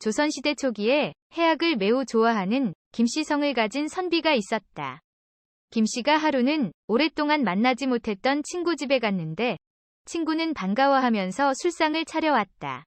조선시대 초기에 해학을 매우 좋아하는 김씨성을 가진 선비가 있었다. 김씨가 하루는 오랫동안 만나지 못했던 친구 집에 갔는데 친구는 반가워하면서 술상을 차려왔다.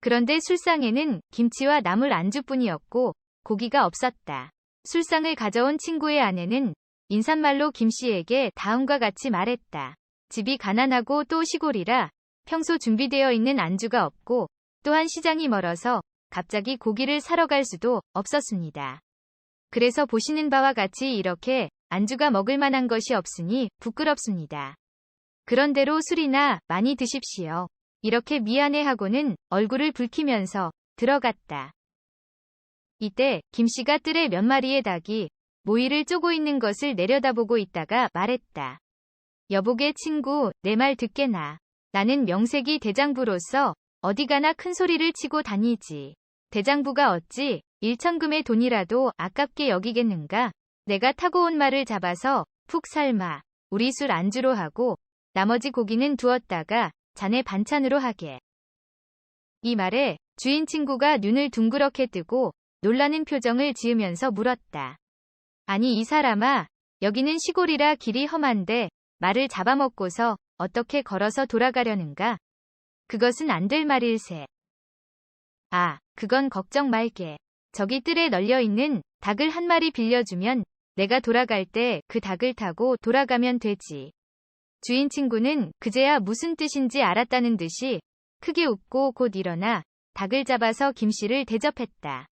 그런데 술상에는 김치와 나물 안주뿐이었고 고기가 없었다. 술상을 가져온 친구의 아내는 인사말로 김씨에게 다음과 같이 말했다. 집이 가난하고 또 시골이라 평소 준비되어 있는 안주가 없고 또한 시장이 멀어서 갑자기 고기를 사러 갈 수도 없었습니다. 그래서 보시는 바와 같이 이렇게 안주가 먹을 만한 것이 없으니 부끄럽습니다. 그런대로 술이나 많이 드십시오. 이렇게 미안해하고는 얼굴을 붉히면서 들어갔다. 이때 김씨가 뜰에 몇 마리의 닭이 모이를 쪼고 있는 것을 내려다보고 있다가 말했다. 여보게 친구, 내 말 듣게나. 나는 명색이 대장부로서 어디 가나 큰 소리를 치고 다니지. 대장부가 어찌 일천금의 돈이라도 아깝게 여기겠는가? 내가 타고 온 말을 잡아서 푹 삶아 우리 술 안주로 하고 나머지 고기는 두었다가 자네 반찬으로 하게. 이 말에 주인 친구가 눈을 둥그렇게 뜨고 놀라는 표정을 지으면서 물었다. 아니 이 사람아, 여기는 시골이라 길이 험한데 말을 잡아먹고서 어떻게 걸어서 돌아가려는가? 그것은 안 될 말일세. 아, 그건 걱정 말게. 저기 뜰에 널려 있는 닭을 한 마리 빌려주면 내가 돌아갈 때 그 닭을 타고 돌아가면 되지. 주인 친구는 그제야 무슨 뜻인지 알았다는 듯이 크게 웃고 곧 일어나 닭을 잡아서 김씨를 대접했다.